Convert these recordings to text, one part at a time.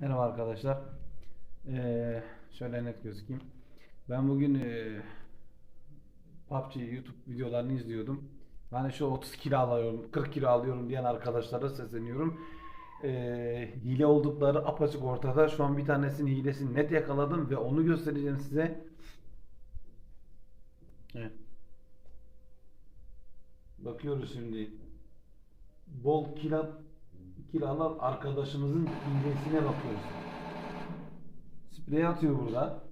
Merhaba arkadaşlar. Ee, şöyle net gözükeyim. Ben bugün e, PUBG YouTube videolarını izliyordum. Yani şu 30 kilo alıyorum, 40 kilo alıyorum diyen arkadaşlara sesleniyorum. Ee, hile oldukları apaçık ortada. Şu an bir tanesinin hilesini net yakaladım ve onu göstereceğim size. Evet. Bakıyoruz şimdi. Bol kilo kilo alan arkadaşımızın hilesine bakıyoruz. Sprey atıyor burada.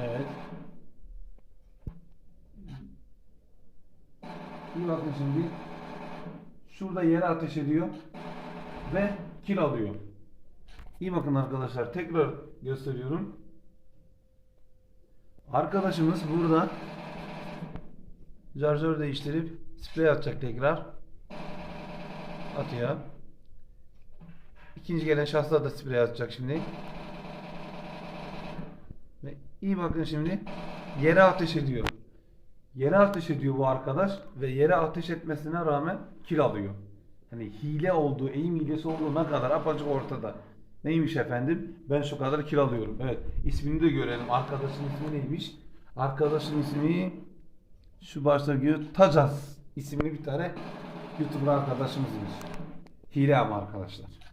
Evet. Bir bakın şimdi. Şurada yere ateş ediyor. Ve kill alıyor. İyi bakın arkadaşlar. Tekrar gösteriyorum. Arkadaşımız burada şarjör değiştirip sprey atacak tekrar. Atıyor. İkinci gelen şahslar da sprey atacak şimdi. Ve iyi bakın şimdi yere ateş ediyor. Yere ateş ediyor bu arkadaş ve yere ateş etmesine rağmen kill alıyor. Hani hile olduğu, eğim hilesi olduğu ne kadar apaçık ortada. Neymiş efendim? Ben şu kadar kill alıyorum. Evet. ismini de görelim. Arkadaşın ismi neymiş? Arkadaşın ismi şu başta görüyor. Tacaz isimli bir tane YouTuber arkadaşımızmış. Hile ama arkadaşlar.